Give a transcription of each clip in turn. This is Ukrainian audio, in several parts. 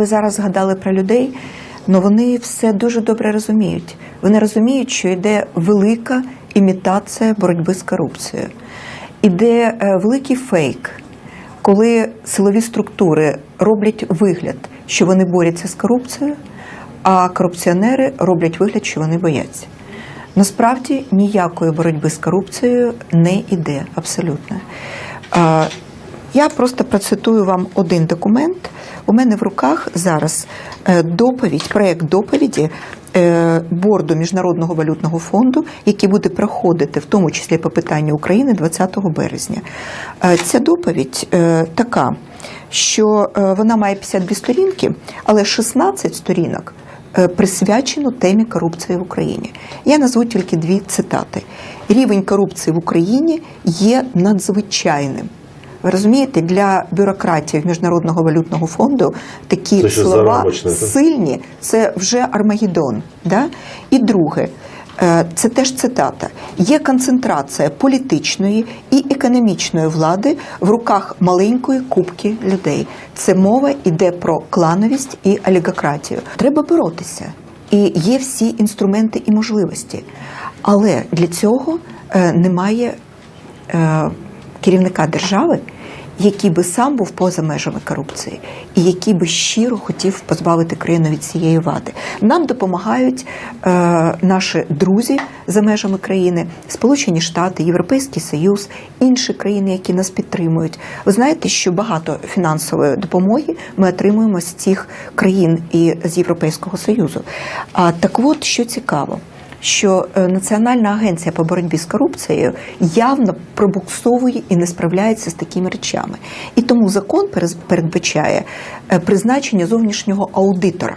Ви зараз згадали про людей, але вони все дуже добре розуміють. Вони розуміють, що йде велика імітація боротьби з корупцією. Іде е, великий фейк, коли силові структури роблять вигляд, що вони борються з корупцією, а корупціонери роблять вигляд, що вони бояться. Насправді ніякої боротьби з корупцією не йде абсолютно. Е, Я просто процитую вам один документ. У мене в руках зараз е, доповідь, проект доповіді е, борду Міжнародного валютного фонду, який буде проходити, в тому числі по питанню України 20 березня. Е, Ця доповідь така, що вона має 52 сторінки, але 16 сторінок присвячено темі корупції в Україні. Я назву тільки дві цитати. Рівень корупції в Україні є надзвичайним. Ви розумієте, для бюрократів Міжнародного валютного фонду такі Це слова сильні це вже Армагеддон. Да? І друге, е, це теж цитата: є концентрація політичної і економічної влади в руках маленької кубки людей. Це мова йде про клановість і олігократію. Треба боротися. І є всі інструменти і можливості. Але для цього е, немає е, керівника держави, який би сам був поза межами корупції, і який би щиро хотів позбавити країну від цієї вади. Нам допомагають е, наші друзі за межами країни, Сполучені Штати, Європейський Союз, інші країни, які нас підтримують. Ви знаєте, що багато фінансової допомоги ми отримуємо з цих країн і з Європейського Союзу. А так от що цікаво що е, Національна агенція по боротьбі з корупцією явно пробуксовує і не справляється з такими речами. І тому закон передбачає е, призначення зовнішнього аудитора.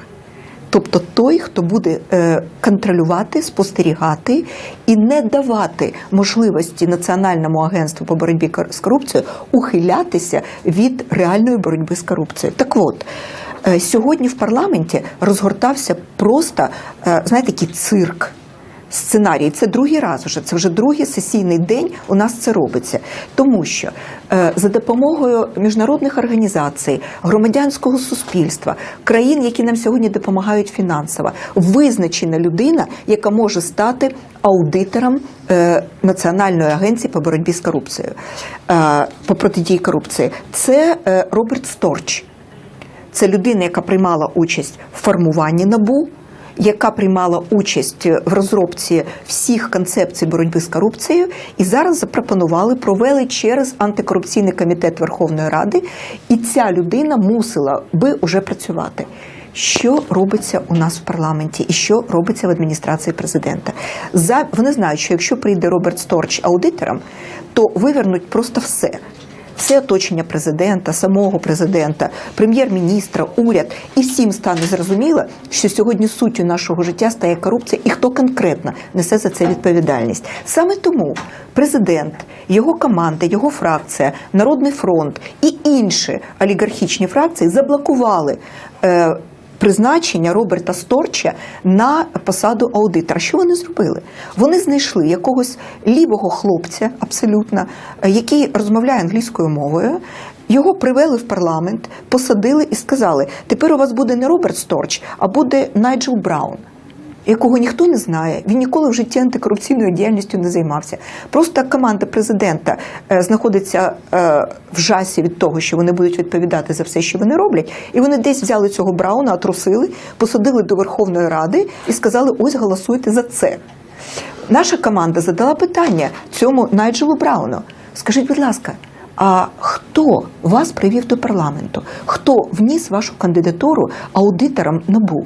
Тобто той, хто буде е, контролювати, спостерігати і не давати можливості Національному агентству по боротьбі з корупцією ухилятися від реальної боротьби з корупцією. Так от. Сьогодні в парламенті розгортався просто, знаєте, такий цирк сценарій. Це другий раз уже. Це вже другий сесійний день у нас це робиться. Тому що е, за допомогою міжнародних організацій, громадянського суспільства, країн, які нам сьогодні допомагають фінансово, визначена людина, яка може стати аудитором е, Національної агенції по боротьбі з корупцією, е, по протидії корупції. Це Роберт Сторч. Це людина, яка приймала участь в формуванні набу, яка приймала участь в розробці всіх концепцій боротьби з корупцією, і зараз запропонували, провели через антикорупційний комітет Верховної Ради, і ця людина мусила би уже працювати. Що робиться у нас в парламенті, і що робиться в адміністрації президента? За вони знають, що якщо прийде Роберт Сторч аудитором, то вивернуть просто все все оточення президента, самого президента, прем'єр-міністра, уряд, і всім стане зрозуміло, що сьогодні суттю нашого життя стає корупція, і хто конкретно несе за це відповідальність. Саме тому президент, його команда, його фракція, Народний фронт і інші олігархічні фракції заблокували. Призначення Роберта Сторча на посаду аудитора. Що вони зробили? Вони знайшли якогось лівого хлопця, абсолютно, який розмовляє англійською мовою. Його привели в парламент, посадили і сказали: тепер у вас буде не Роберт Сторч, а буде Найджел Браун. Якого ніхто не знає, він ніколи в житті антикорупційною діяльністю не займався. Просто команда президента е, знаходиться е, в жасі від того, що вони будуть відповідати за все, що вони роблять, і вони десь взяли цього Брауна, отрусили, посадили до Верховної Ради і сказали: ось голосуйте за це. Наша команда задала питання цьому Найджелу Брауну. Скажіть, будь ласка, а хто вас привів до парламенту? Хто вніс вашу кандидатуру аудитором НАБУ?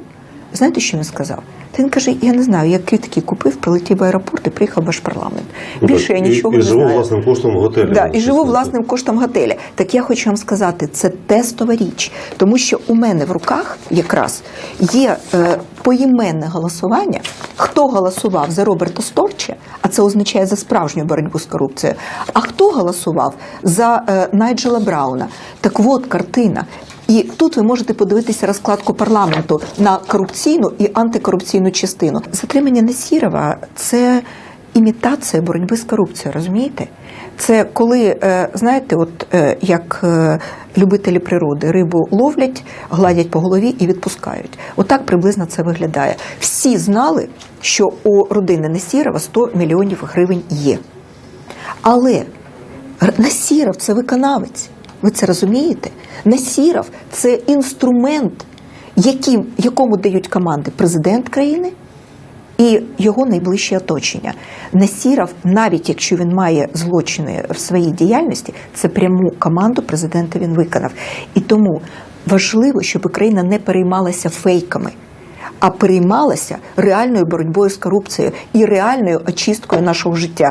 Знаєте, що він сказав? Та він каже: я не знаю, я квитки купив, прилетів в аеропорт і приїхав в ваш парламент. Ну, Більше я і- нічого і не живу знаю. власним коштом в готелі. Да, ну, і живу власним коштом готеля. Так я хочу вам сказати, це тестова річ, тому що у мене в руках якраз є е, поіменне голосування. Хто голосував за Роберта Сторча, а це означає за справжню боротьбу з корупцією. А хто голосував за е, Найджела Брауна? Так от картина. І тут ви можете подивитися розкладку парламенту на корупційну і антикорупційну частину. Затримання Насірова – це імітація боротьби з корупцією, розумієте? Це коли, е, знаєте, от е, як е, любителі природи рибу ловлять, гладять по голові і відпускають. Отак приблизно це виглядає. Всі знали, що у родини Несірова 100 мільйонів гривень є. Але Насіров це виконавець. Ви це розумієте? Насіров це інструмент, яким, якому дають команди президент країни і його найближче оточення. Насіров, навіть якщо він має злочини в своїй діяльності, це пряму команду президента він виконав. І тому важливо, щоб Україна не переймалася фейками. А переймалася реальною боротьбою з корупцією і реальною очисткою нашого життя.